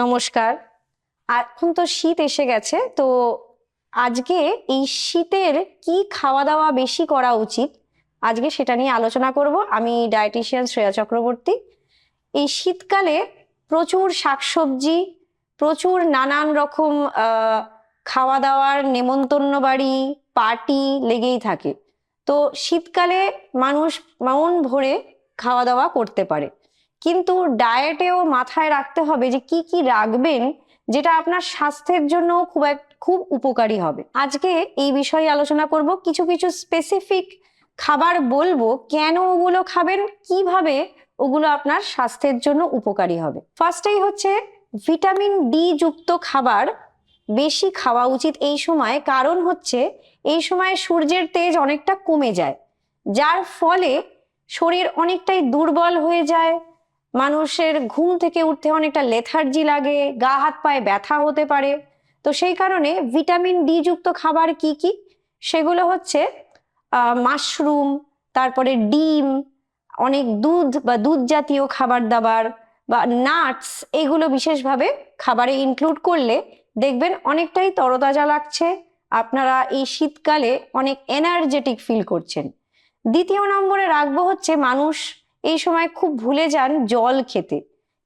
নমস্কার। এখন তো শীত এসে গেছে, তো আজকে এই শীতের কি খাওয়া দাওয়া বেশি করা উচিত? আজকে সেটা নিয়ে আলোচনা করব। আমি ডায়েটিশিয়ান শ্রেয়া চক্রবর্তী। এই শীতকালে প্রচুর শাকসবজি, প্রচুর নানান রকম খাওয়া দাওয়ার নেমন্তন্ন বাড়ি, পার্টি লেগেই থাকে। তো শীতকালে মানুষ মন ভরে খাওয়া দাওয়া করতে পারে। কিন্তু ডায়েটেও মাথায় রাখতে হবে যে কি কি রাখবেন যেটা আপনার স্বাস্থ্যের জন্য খুব এক, খুব উপকারী হবে। আজকে এই বিষয়ে আলোচনা করব, কিছু কিছু স্পেসিফিক খাবার বলব, কেন ওগুলো খাবেন, কীভাবে ওগুলো আপনার স্বাস্থ্যের জন্য উপকারী হবে। ফার্স্টেই হচ্ছে ভিটামিন ডি যুক্ত খাবার বেশি খাওয়া উচিত এই সময়, কারণ হচ্ছে এই সময় সূর্যের তেজ অনেকটা কমে যায়, যার ফলে শরীর অনেকটাই দুর্বল হয়ে যায় মানুষের ঘুম থেকে উঠতে অনেকটা লেথার্জি লাগে, গা হাত পায়ে ব্যথা হতে পারে। তো সেই কারণে ভিটামিন ডি যুক্ত খাবার কি কি? সেগুলো হচ্ছে মাশরুম তারপরে ডিম, অনেক দুধ বা দুধ জাতীয় খাবার দাবার বা নাটস এগুলো বিশেষভাবে খাবারে ইনক্লুড করলে দেখবেন অনেকটাই তরতাজা লাগছে। আপনারা এই শীতকালে অনেক এনার্জেটিক ফিল করছেন। দ্বিতীয় নম্বরে রাখব হচ্ছে মানুষ এই সময় খুব ভুলে যান জল খেতে।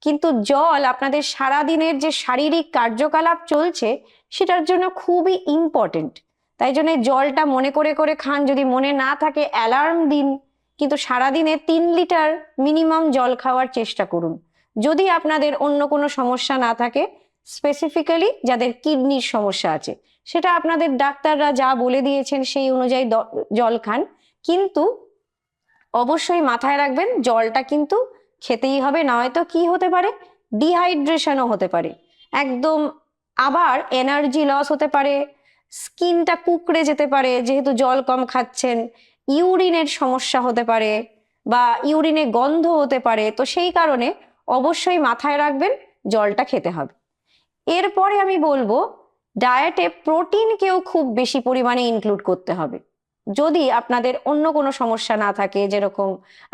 কিন্তু জল আপনাদের সারাদিনের যে শারীরিক কার্যকলাপ চলছে, সেটার জন্য খুবই ইম্পর্টেন্ট তাই জন্য জলটা মনে করে করে খান, যদি মনে না থাকে অ্যালার্ম দিন। কিন্তু সারাদিনে তিন লিটার মিনিমাম জল খাওয়ার চেষ্টা করুন। যদি আপনাদের অন্য কোনো সমস্যা না থাকে স্পেসিফিক্যালি যাদের কিডনির সমস্যা আছে, সেটা আপনাদের ডাক্তাররা যা বলে দিয়েছেন সেই অনুযায়ী জল খান। কিন্তু অবশ্যই মাথায় রাখবেন, জলটা কিন্তু খেতেই হবে না হয়তো কি হতে পারে? ডিহাইড্রেশনও হতে পারে। একদম আবার এনার্জি লস হতে পারে, স্কিনটা কুকড়ে যেতে পারে, যেহেতু জল কম খাচ্ছেন, ইউরিনের সমস্যা হতে পারে বা ইউরিনে গন্ধ হতে পারে, তো সেই কারণে অবশ্যই মাথায় রাখবেন, জলটা খেতে হবে। এরপরে আমি বলব ডায়েটে প্রোটিনকেও খুব বেশি পরিমাণে ইনক্লুড করতে হবে। যদি আপনাদের অন্য কোনো সমস্যা না থাকে, যেরকম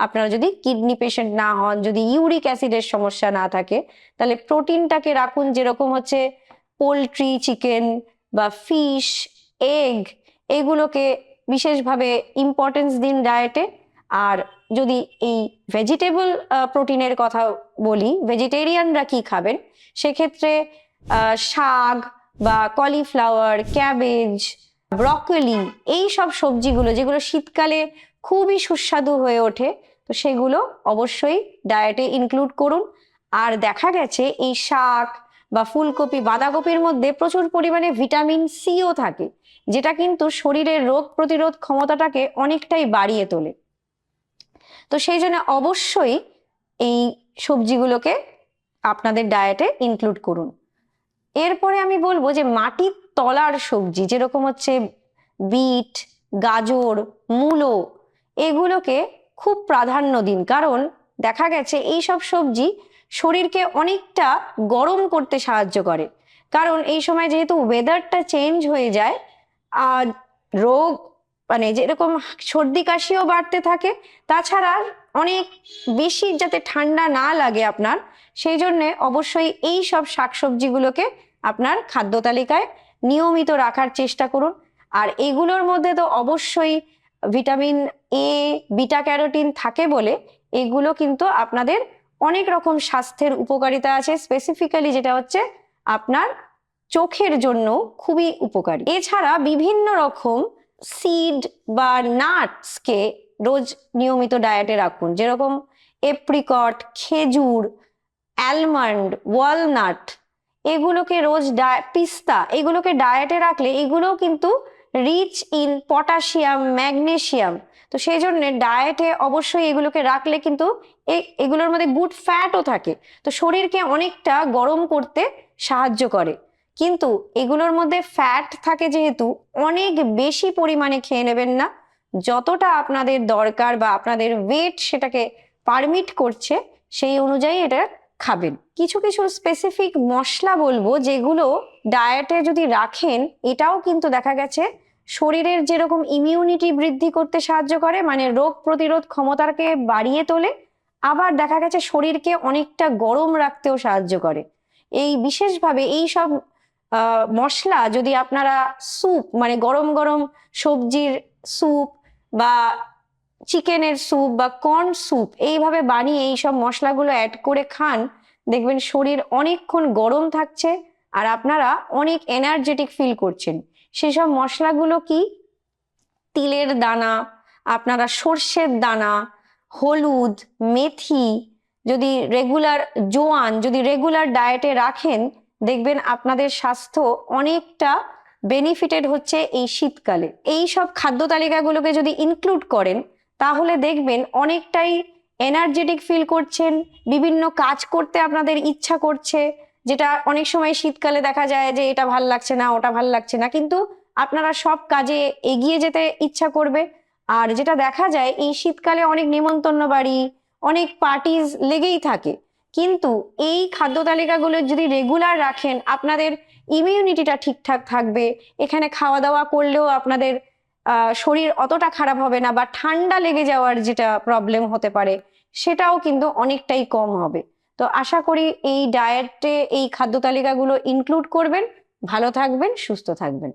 আপনারা যদি কিডনি পেশেন্ট না হন, যদি ইউরিক অ্যাসিডের সমস্যা না থাকে, তাহলে প্রোটিনটাকে রাখুন যেরকম হচ্ছে পোলট্রি, চিকেন বা ফিশ, এগ, এগুলোকে বিশেষভাবে ইম্পর্টেন্স দিন ডায়েটে। আর যদি এই ভেজিটেবল প্রোটিনের কথা বলি, ভেজিটেরিয়ানরা কি খাবেন? সেক্ষেত্রে শাক বা কলিফ্লাওয়ার, ক্যাবেজ ব্রকলি, এই সব সবজিগুলো যেগুলো শীতকালে খুবই সুস্বাদু হয়ে ওঠে, তো সেগুলো অবশ্যই ডায়েটে ইনক্লুড করুন। আর দেখা গেছে এই শাক বা ফুলকপি, বাঁধাকপির মধ্যে প্রচুর পরিমাণে ভিটামিন সিও থাকে, যেটা কিন্তু শরীরের রোগ প্রতিরোধ ক্ষমতাটাকে অনেকটাই বাড়িয়ে তোলে। তো সেই জন্য অবশ্যই এই সবজিগুলোকে আপনাদের ডায়েটে ইনক্লুড করুন। এরপরে আমি বলব যে মাটির তলার সবজি, যেরকম হচ্ছে বিট, গাজর, মূলো, এগুলোকে খুব প্রাধান্য দিন। কারণ দেখা গেছে এই সব সবজি শরীরকে অনেকটা গরম করতে সাহায্য করে। কারণ এই সময় যেহেতু ওয়েদারটা চেঞ্জ হয়ে যায়, আর রোগ মানে যেরকম সর্দি কাশিও বাড়তে থাকে, তাছাড়া অনেক বেশি যাতে ঠান্ডা না লাগে আপনার, সেই জন্যে অবশ্যই এই সব শাকসবজিগুলোকে আপনার খাদ্য তালিকায় নিয়মিত রাখার চেষ্টা করুন। আর এগুলোর মধ্যে তো অবশ্যই ভিটামিন এ, বিটা ক্যারোটিন থাকে বলে, এগুলো কিন্তু আপনাদের অনেক রকম স্বাস্থ্যের উপকারিতা আছে স্পেসিফিক্যালি যেটা হচ্ছে আপনার চোখের জন্য খুবই উপকারী। এছাড়া বিভিন্ন রকম সিড বা নাটসকে রোজ নিয়মিত ডায়েটে রাখুন। যেরকম এপ্রিকট খেজুর অ্যালমন্ড ওয়ালনাট এগুলোকে রোজ পিস্তা এগুলোকে ডায়েটে রাখলে এগুলো কিন্তু রিচ ইন পটাশিয়াম ম্যাগনেশিয়াম তো সেই জন্য ডায়েটে অবশ্যই এগুলোকে রাখলে কিন্তু এগুলোর মধ্যে গুড ফ্যাটও থাকে। তো শরীরকে অনেকটা গরম করতে সাহায্য করে। কিন্তু এগুলোর মধ্যে ফ্যাট থাকে যেহেতু, অনেক বেশি পরিমাণে খেয়ে নেবেন না। যতটা আপনাদের দরকার বা আপনাদের ওয়েট সেটাকে পারমিট করছে, সেই অনুযায়ী এটা খাবেন। কিছু কিছু স্পেসিফিক মশলা বলব যেগুলো ডায়েটে যদি রাখেন, এটাও কিন্তু দেখা গেছে শরীরের যেরকম ইমিউনিটি বৃদ্ধি করতে সাহায্য করে মানে রোগ প্রতিরোধ ক্ষমতাকে বাড়িয়ে তোলে, আবার দেখা গেছে শরীরকে অনেকটা গরম রাখতেও সাহায্য করে। এই বিশেষভাবে এই সব মশলা যদি আপনারা স্যুপ মানে গরম গরম সবজির স্যুপ বা চিকেনের স্যুপ বা কর্ন স্যুপ এইভাবে বানিয়ে এই সব মশলাগুলো অ্যাড করে খান, দেখবেন শরীর অনেকক্ষণ গরম থাকছে আর আপনারা অনেক এনার্জেটিক ফিল করছেন। সেসব মশলাগুলো কি? তিলের দানা, আপনারা সর্ষের দানা, হলুদ, মেথি, যদি রেগুলার জোয়ান, যদি রেগুলার ডায়েটে রাখেন দেখবেন আপনাদের স্বাস্থ্য অনেকটা বেনিফিটেড হচ্ছে এই শীতকালে। এই সব খাদ্য তালিকাগুলোকে যদি ইনক্লুড করেন, তাহলে দেখবেন অনেকটাই এনার্জেটিক ফিল করছেন, বিভিন্ন কাজ করতে আপনাদের ইচ্ছা করছে, যেটা অনেক সময় শীতকালে দেখা যায় যে এটা ভালো লাগছে না, ওটা ভালো লাগছে না, কিন্তু আপনারা সব কাজে এগিয়ে যেতে ইচ্ছা করবে। আর যেটা দেখা যায়, এই শীতকালে অনেক নেমন্তন্ন বাড়ি, অনেক পার্টিজ লেগেই থাকে। কিন্তু এই খাদ্য তালিকাগুলো যদি রেগুলার রাখেন, আপনাদের ইমিউনিটিটা ঠিকঠাক থাকবে। এখানে খাওয়া দাওয়া করলেও আপনাদের শরীর অতটা খারাপ হবে না বা ঠান্ডা লেগে যাওয়ার যেটা প্রবলেম হতে পারে, সেটাও কিন্তু অনেকটাই কম হবে। তো আশা করি এই ডায়েটে এই খাদ্য তালিকাগুলো ইনক্লুড করবেন। ভালো থাকবেন, সুস্থ থাকবেন।